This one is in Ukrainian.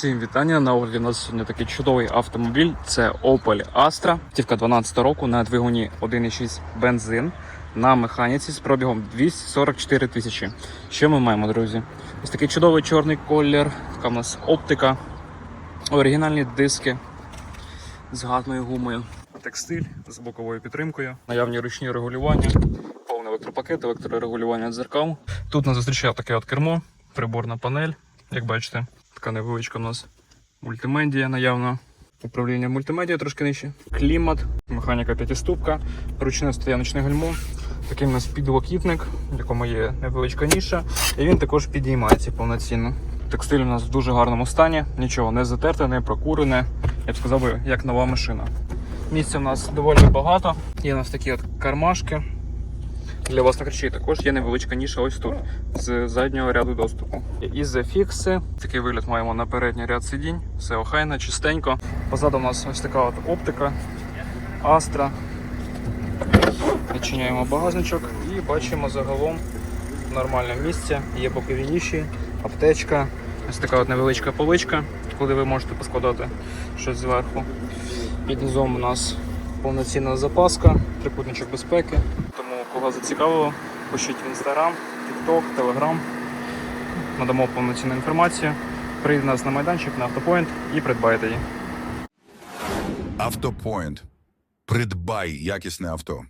Всім вітання. На огляді у нас сьогодні такий чудовий автомобіль. Це Opel Astra. Автівка 12 року на двигуні 1.6 бензин на механіці з пробігом 244 тисячі. Що ми маємо, друзі? Ось такий чудовий чорний колір, така в нас оптика, оригінальні диски з гарною гумою. Текстиль з боковою підтримкою, наявні ручні регулювання, повний електропакет, електрорегулювання дзеркал. Тут нас зустрічає таке от кермо, приборна панель, як бачите. Така невеличка у нас мультимедія наявно. Управління мультимедіа трошки нижче. Клімат, механіка п'ятиступка, ручне стояночне гальмо. Такий у нас підлокітник, в якому є невеличка ніша, і він також підіймається повноцінно. Текстиль у нас в дуже гарному стані, нічого не затерте, не прокурене. Я б сказав як нова машина. Місця в нас доволі багато. Є у нас такі от кармашки. Для власних речей також є невеличка ніша ось тут, з заднього ряду доступу. Ізофікси. Такий вигляд маємо на передній ряд сидінь. Все охайно, чистенько. Позаду у нас ось така от оптика, Astra. Відчиняємо багажничок і бачимо загалом нормальне місце. Є бокові ніші, аптечка, ось така от невеличка поличка, куди ви можете поскладати щось зверху. Під низом у нас повноцінна запаска, трикутничок безпеки. Кого зацікавило, пишіть в інстаграм, тікток, телеграм. Надамо повноцінну інформацію. Прийдіть нас на майданчик на автопоінт і придбайте її. Автопоінт. Придбай якісне авто.